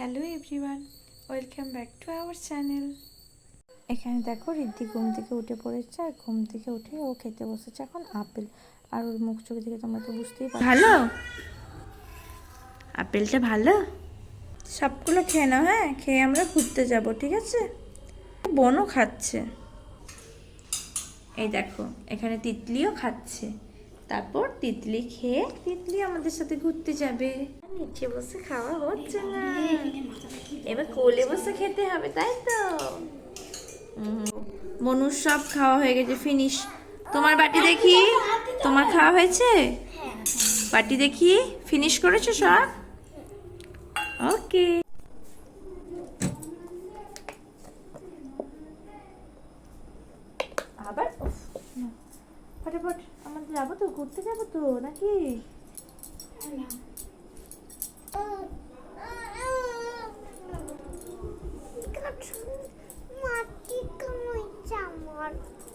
Hello everyone, welcome back to our channel. এখানে দেখো রিদ্ধি ঘুম থেকে উঠে পড়েছে আর ঘুম থেকে উঠে ও খেতে বসেছে এখন আপেল। আর ওর মুখ চোখ দেখে তোমরা তো বুঝতেই পারো ভালো? আপেলটা ভালো? সবগুলো খেয়ে নাও হ্যাঁ? খেয়ে আমরা ঘুরতে যাব, ঠিক আছে? বনও খাচ্ছে। এই দেখো, এখানে তিতলিও খাচ্ছে। তারপর তিতলি খেয়ে তিতলি আমাদের সাথে ঘুরতে যাবে। নিচে বসে খাওয়া হচ্ছে না। এবার কোলে বসে খেতে হবে তাই তো? মনুর সব খাওয়া হয়ে গেছে ফিনিশ। তোমার বাটি দেখি? তোমার খাওয়া হয়েছে? বাটি দেখি? ফিনিশ করেছ সব? ওকে আবার উফ, না। ফটাফট আমাদের যাব তো ঘুরতে যাব তো নাকি?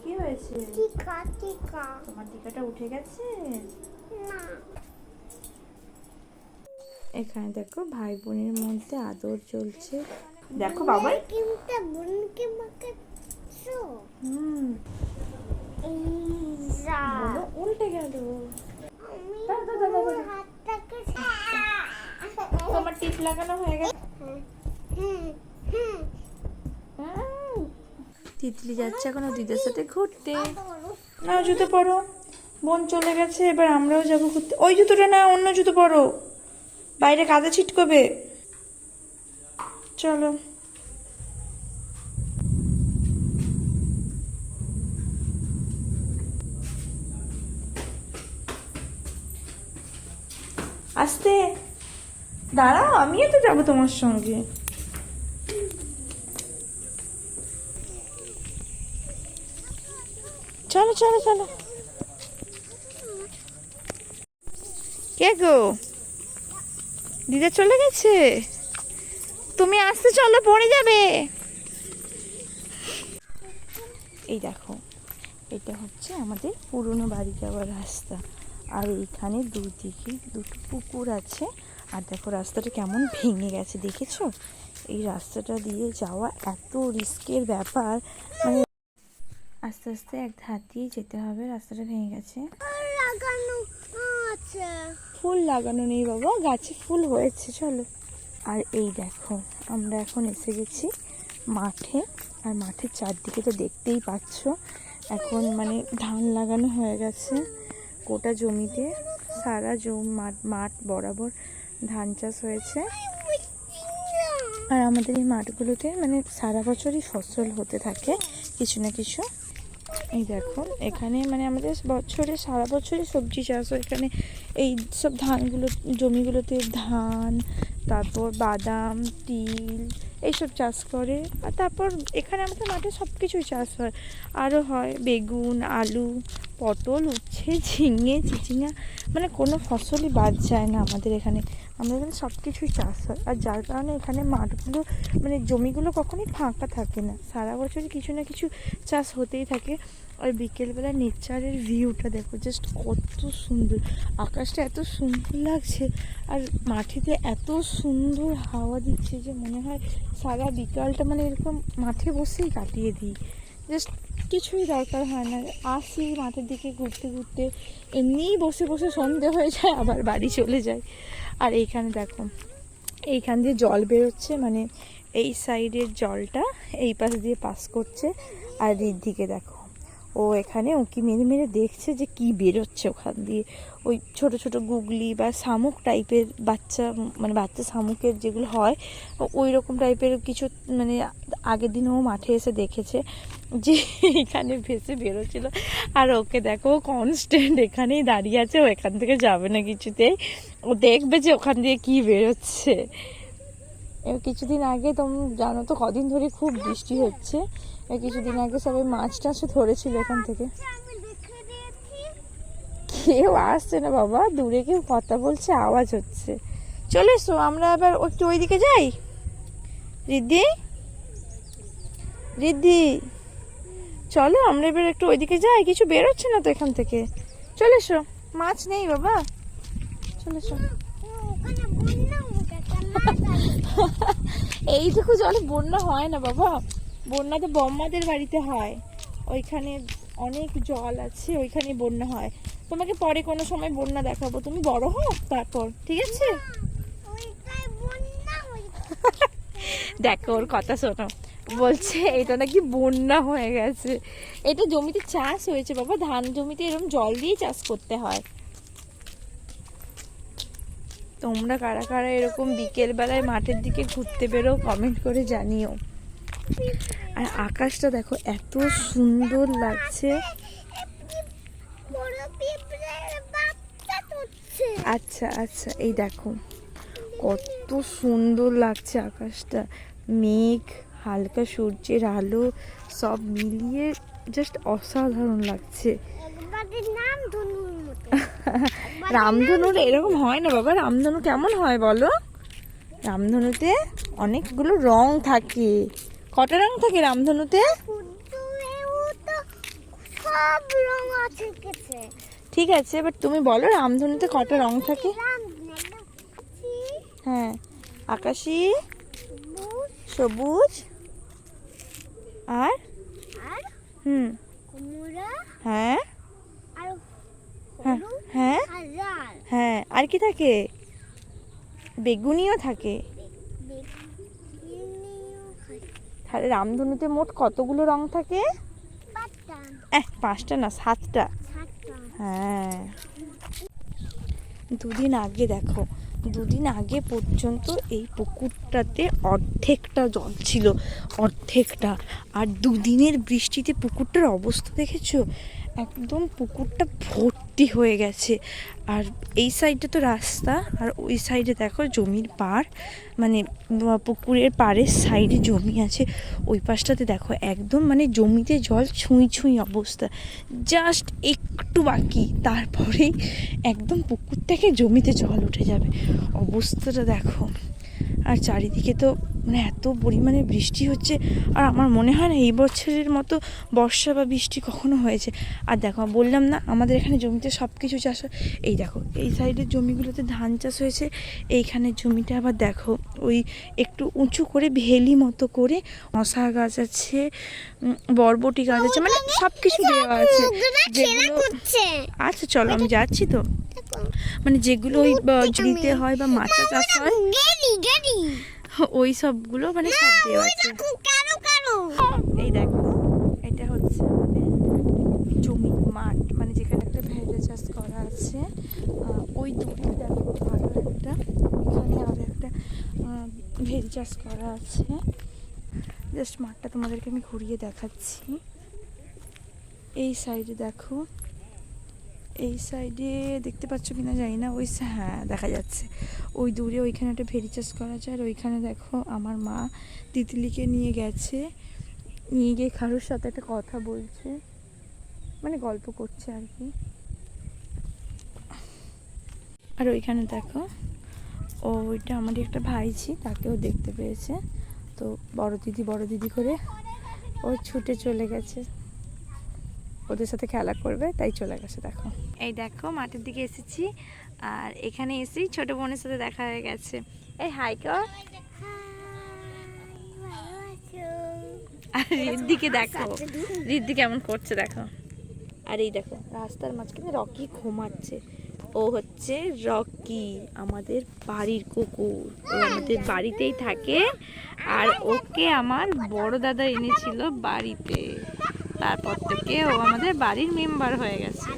কি হয়েছে? টিকা টিকা তোমার টিকাটা উঠে গেছে? এখানে দেখো ভাই বোনের মধ্যে আদর চলছে। দেখো বাবাই হুম। উল্টে গেল। তোমার টিপ লাগানো হয়ে গেছে হুম। তিতলি যাচ্ছে এখন ও দিদার সাথে ঘুরতে। না জুতো পরো। বোন চলে গেছে এবার আমরাও যাব ঘুরতে। ওই জুতোটা না অন্য জুতো পরো। বাইরে কাদা ছিটকবে। চলো আসতে দাঁড়াও, আমিও তো যাব তোমার সঙ্গে। চলো চলো চলো। কে গো? দিদা চলে গেছে? তুমি আসতে চলো, পড়ে যাবে। এই দেখো, এটা হচ্ছে আমাদের পুরনো বাড়ি যাওয়ার রাস্তা। আর এইখানে দুদিকে দুটো পুকুর আছে। আর দেখো রাস্তাটা কেমন ভেঙে গেছে দেখেছ? এই রাস্তাটা দিয়ে যাওয়া এত রিস্কের ব্যাপার। মানে আস্তে আস্তে এক ধার দিয়ে যেতে হবে রাস্তাটা ভেঙে গেছে। ফুল লাগানো নেই বাবা গাছে ফুল হয়েছে চলো। আর এই দেখো আমরা এখন এসে গেছি মাঠে। আর মাঠের চারদিকে তো দেখতেই পাচ্ছ এখন মানে ধান লাগানো হয়ে গেছে গোটা জমিতে। সারা জমি মাঠ মাঠ বরাবর ধান চাষ হয়েছে। আর আমাদের এই মাঠগুলোতে মানে সারা বছরই ফসল হতে থাকে কিছু না কিছু। এই দেখো এখানে মানে আমাদের বছরে সারা বছরই সবজি চাষ হয়। এখানে এই সব ধানগুলো জমিগুলোতে ধান তারপর বাদাম তিল এইসব চাষ করে। আর তারপর এখানে আমাদের মাঠে সব কিছুই চাষ হয়। আরও হয় বেগুন আলু পটল উচ্ছে ঝিঙে চিচিঙা মানে কোনো ফসলই বাদ যায় না আমাদের এখানে। আমাদের এখানে সব কিছুই চাষ হয়। আর যার কারণে এখানে মাঠগুলো মানে জমিগুলো কখনোই ফাঁকা থাকে না। সারা বছরই কিছু না কিছু চাষ হতেই থাকে। আর বিকেলবেলা নেচারের ভিউটা দেখো জাস্ট কত সুন্দর। আকাশটা এত সুন্দর লাগছে, আর মাঠেতে এত সুন্দর হাওয়া দিচ্ছে যে মনে হয় সারা বিকালটা মানে এরকম মাঠে বসেই কাটিয়ে দিই। জাস্ট কিছুই দরকার হয় না। আসি মাঠের দিকে ঘুরতে ঘুরতে, এমনিই বসে বসে সন্ধে হয়ে যায়, আবার বাড়ি চলে যায় আর এইখানে দেখো, এইখান দিয়ে জল বেরোচ্ছে মানে এই সাইডের জলটা এই পাশ দিয়ে পাস করছে, আর ঋদ্ধিকে দেখো। ও এখানে উঁকি মেরে মেরে দেখছে যে কি বেরোচ্ছে ওখান দিয়ে। ওই ছোট ছোট গুগলি বা শামুক টাইপের বাচ্চা মানে বাচ্চা শামুকের যেগুলো হয় ওই রকম টাইপের কিছু মানে আগের দিন ও মাঠে এসে দেখেছে যে এখানে ভেসে বেরোচ্ছিল। আর ওকে দেখো, ও কনস্ট্যান্ট এখানেই দাঁড়িয়ে আছে, ও এখান থেকে যাবে না কিছুতেই। ও দেখবে যে ওখান দিয়ে কি বেরোচ্ছে। এবার কিছুদিন আগে তোমরা জানো তো, কদিন ধরে খুব বৃষ্টি হচ্ছে। এই কিছুদিন আগে সবাই মাছ টাছও ধরেছিল এখান থেকে। কেউ আসছে না বাবা, দূরে কেউ কথা বলছে, আওয়াজ হচ্ছে। চলে এসো, আমরা আবার একটু ওইদিকে যাই। রিদ্ধি? রিদ্ধি? চলো, আমরা এবার একটু ওইদিকে যাই, কিছু বেরোচ্ছে না তো এখান থেকে। চলে এসো, মাছ নেই বাবা। চলে এসো। এইটুকু জলে বন্যা হয় না বাবা। বন্যা তো বম্মাদের বাড়িতে হয়। ওইখানে অনেক জল আছে ওইখানে বন্যা হয়। তোমাকে পরে কোনো সময় বন্যা দেখাবো। তুমি বড় হও তারপর ঠিক আছে? দেখো ওর কথা শোনো। বলছে এটা নাকি বন্যা হয়ে গেছে। এটা জমিতে চাষ হয়েছে বাবা। ধান জমিতে এরকম জল দিয়ে চাষ করতে হয়। তোমরা কারা কারা এরকম বিকেলবেলায় মাঠের দিকে ঘুরতে বেরো কমেন্ট করে জানিও। আর আকাশটা দেখো এত সুন্দর লাগছে। আচ্ছা আচ্ছা এই দেখো কত সুন্দর লাগছে আকাশটা। মেঘ হালকা সূর্যের আলো সব মিলিয়ে জাস্ট অসাধারণ লাগছে। নাম রামধনুর এরকম হয় না বাবা রামধনু কেমন হয় বলো? রামধনুতে অনেকগুলো রং থাকে। কটা রং থাকে রামধনুতে? ঠিক আছে এবার তুমি বলো রামধনুতে কটা রং থাকে? হ্যাঁ আকাশি সবুজ আর? হুম। হ্যাঁ আর হ্যাঁ হলুদ হ্যাঁ আর লাল হ্যাঁ আর কি থাকে? বেগুনিও থাকে। তাহলে রামধনুতে মোট কতগুলো রং থাকে? পাঁচটা না, সাতটা। হ্যাঁ। দুদিন আগে দেখো, দুদিন আগে পর্যন্ত এই পুকুরটাতে অর্ধেকটা জল ছিল, অর্ধেকটা। আর দুদিনের বৃষ্টিতে পুকুরটার অবস্থা দেখেছ? একদম পুকুরটা ভর্তি হয়ে গেছে। আর এই সাইডে তো রাস্তা, আর ওই সাইডে দেখো জমির পাড় মানে পুকুরের পাড়ের সাইডে জমি আছে। ওই পাশটাতে দেখো একদম মানে জমিতে জল ছুঁই ছুঁই অবস্থা। জাস্ট একটু বাকি, তারপরেই একদম পুকুর থেকে জমিতে জল উঠে যাবে। অবস্থাটা দেখো। আর চারিদিকে তো মানে এত পরিমাণে বৃষ্টি হচ্ছে আর আমার মনে হয় না এই বছরের মতো বর্ষা বা বৃষ্টি কখনো হয়েছে। আর দেখো বললাম না আমাদের এখানে জমিতে সব কিছু চাষ হয়। এই দেখো এই সাইডের জমিগুলোতে ধান চাষ হয়েছে এইখানে জমিটা আবার দেখো ওই একটু উঁচু করে ভেলি মতো করে মশা গাছ আছে বরবটি গাছ আছে মানে সব কিছু দেওয়া আছে। যেগুলো আচ্ছা চলো আমি যাচ্ছি তো। মানে যেগুলো ওই জমিতে হয় বা মাচা চাষ হয় ওই সবগুলো মানে সব দেওয়া আছে। এই দেখো এটা হচ্ছে আমাদের জমি মাঠ মানে যেখানে একটা ভেড়া চাষ করা আছে। ওই দূরে দেখো আরও একটা। এখানে আরও একটা ভেড়ি চাষ করা আছে। জাস্ট মাঠটা তোমাদেরকে আমি ঘুরিয়ে দেখাচ্ছি। এই সাইডে দেখো এই সাইডে দেখতে পাচ্ছ কিনা জানি না, ওই হ্যাঁ দেখা যাচ্ছে। ওই দূরে ওইখানে একটা ভেরি চাষ করা যায়, আর ওইখানে দেখো আমার মা তিতলিকে নিয়ে গেছে। নিয়ে গিয়ে কারোর সাথে একটা কথা বলছে। মানে গল্প করছে আর কি। আর ওইখানে দেখো, ও ওইটা আমারই একটা ভাইঝি, তাকেও দেখতে পেয়েছে। তো বড় দিদি বড় দিদি করে ও ছুটে চলে গেছে। ওদের সাথে খেলা করবে তাই চলে গেছে দেখো। এই দেখো মাঠের দিকে এসেছি আর এখানে এসেই ছোট বোনের সাথে দেখা হয়ে গেছে। এই হাই কর আর রিদ্দিকে দেখো রিদ্দি কেমন করছে দেখো। আর এই দেখো রাস্তার মাঝখানে রকি ঘুমাচ্ছে। ও হচ্ছে রকি আমাদের বাড়ির কুকুর। ও আমাদের বাড়িতেই থাকে আর ওকে আমার বড় দাদা এনেছিল বাড়িতে। তারপর থেকে ও আমাদের বাড়ির মেম্বার হয়ে গেছে।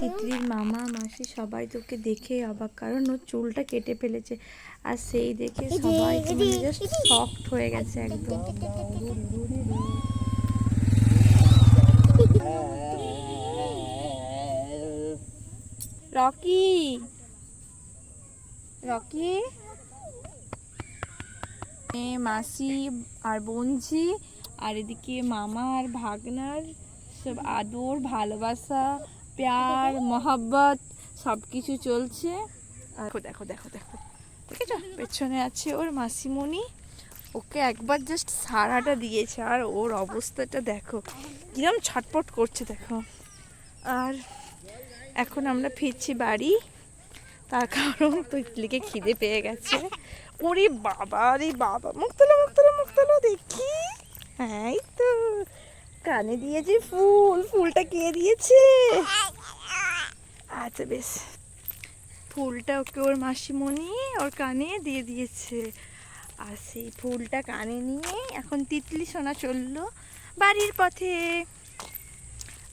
তিতলির মামা মাসি সবাই তোকে দেখে অবাক কারণ ওর চুলটা কেটে ফেলেছে। আর সেই দেখে সবাই জাস্ট সফট হয়ে গেছে একদম। Rocky Rocky. মাসি আর বোনঝি, আর এদিকে মামা আর ভাগনার। সব আদর, ভালোবাসা, প্যার, মহাব্বত সব কিছু চলছে দেখো দেখো দেখো দেখো। আছে? পেছনে আছে ওর মাসিমণি। ওকে একবার জাস্ট সারাটা দিয়েছে। আর ওর অবস্থাটা দেখো, কিরম ছটপট করছে দেখো। আর এখন আমরা ফিরছি বাড়ি। তার কারণ তিতলিকে খিদে পেয়ে গেছে। ওরে বাবা রে বাবা মুখ তোলো মুখ তোলো মুখ তোলো দেখি। হ্যাঁ তো, কানে দিয়েছে ফুল, ফুলটা কে দিয়েছে? আচ্ছা বেশ। ফুলটা ওকে ওর মাসিমণি ওর কানে দিয়ে দিয়েছে। আর সেই ফুলটা কানে নিয়ে এখন তিতলি সোনা চলল বাড়ির পথে।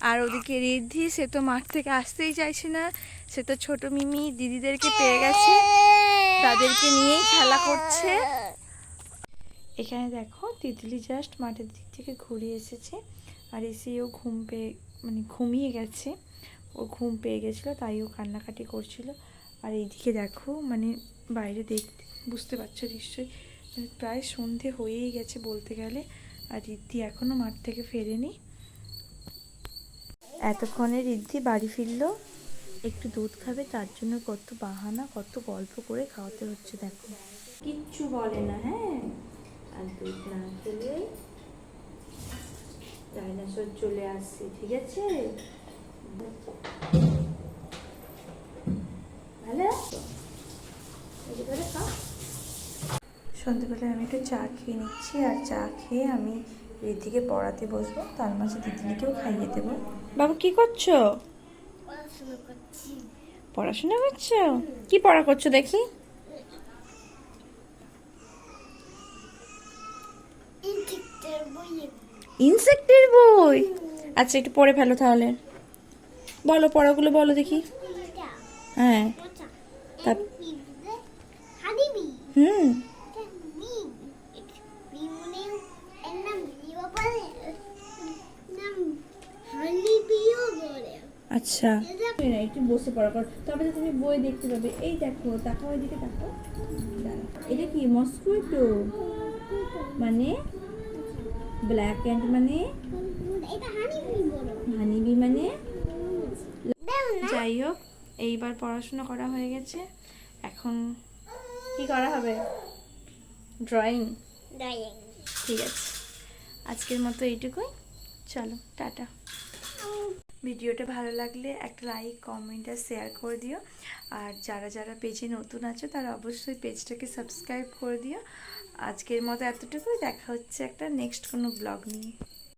আর ওদিকে রিদ্ধি, সে তো মাঠ থেকে আসতেই চাইছে না, সে তো ছোট মিমি, দিদিদেরকে পেয়ে গেছে। তাদেরকে নিয়েই খেলা করছে। এখানে দেখো, তিতলি জাস্ট মাঠের দিক থেকে ঘুরে এসেছে। আর এসে ও ঘুম পেয়ে মানে ঘুমিয়ে গেছে। ও ঘুম পেয়ে গেছিল, তাই ও কান্নাকাটি করছিল। আর এইদিকে দেখো মানে বাইরে দেখতে বুঝতে পারছ নিশ্চয়ই মানে প্রায় সন্ধে হয়েই গেছে বলতে গেলে। আর রিদ্ধি এখনও মাঠ থেকে ফেরেনি। এতক্ষণে রিদ্ধি বাড়ি ফিরলো। একটু দুধ খাবে, তার জন্য কত বাহানা, কত গল্প করে খাওয়াতে হচ্ছে, দেখো। কিচ্ছু বলে না হ্যাঁ? আর দুধ না খেলে ডাইনোসর চলে আসছে, ঠিক আছে? সন্ধ্যেবেলায় আমি একটু চা খেয়ে নিচ্ছি, আর চা খেয়ে আমি রিদ্ধিকে পড়াতে বসবো, তার মাঝে দিদিকেও খাইয়ে দেবো। বাবু, কি করছ? পড়াশোনা করছ। কি পড়া করছ দেখি? ইনসেক্টের বই। আচ্ছা একটু পড়ে ফেলো তাহলে। বলো পড়াগুলো বলো দেখি। হ্যাঁ। হুম। বিম আচ্ছা এটা একটু বসে পড়া কর। তবে তুমি বই দেখতে পাবে। এই দেখো তাকাও এদিকে তাকাও। এটা কি মস্কুইটো? মানে? ব্ল্যাক অ্যান্ড মানে? হানিবি মানে? যাই হোক এইবার পড়াশোনা করা হয়ে গেছে। এখন কি করা হবে? ড্রয়িং? ড্রয়িং। ঠিক আছে। আজকের মতো এইটুকুই। চলো টাটা। ভিডিওটা ভালো লাগলে একটা লাইক কমেন্ট আর শেয়ার করে দিও। আর যারা যারা পেজে নতুন আছো, তারা অবশ্যই পেজটাকে সাবস্ক্রাইব করে দিও। আজকের মতো এতটুকুই। দেখা হচ্ছে একটা নেক্সট কোনো ব্লগ নিয়ে।